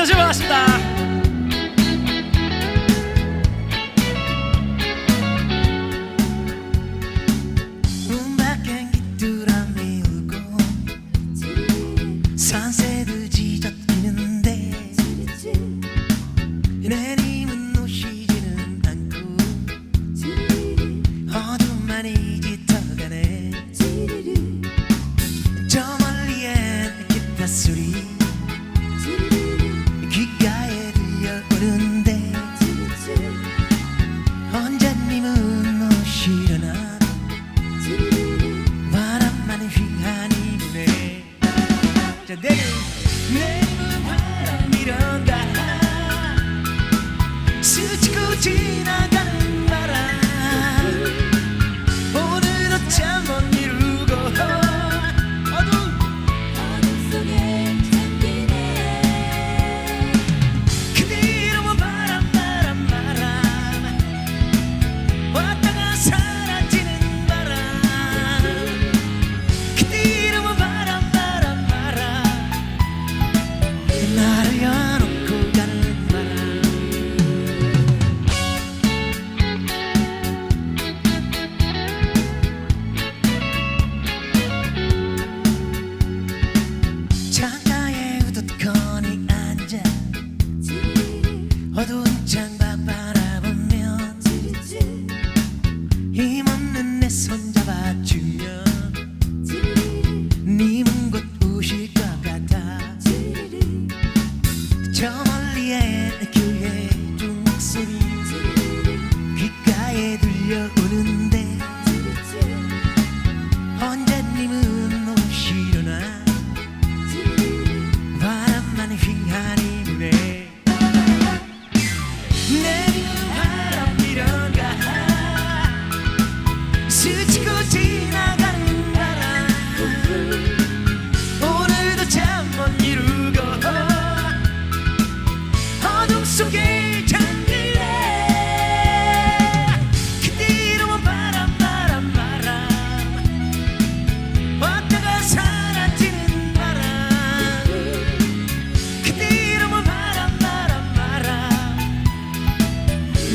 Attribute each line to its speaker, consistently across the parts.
Speaker 1: 다녀오시면 반갑습니다.
Speaker 2: 저 멀리에 교회 둥목소리 귓가에 들려오는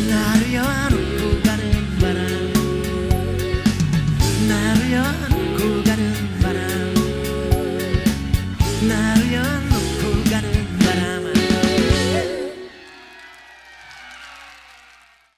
Speaker 2: なるよあの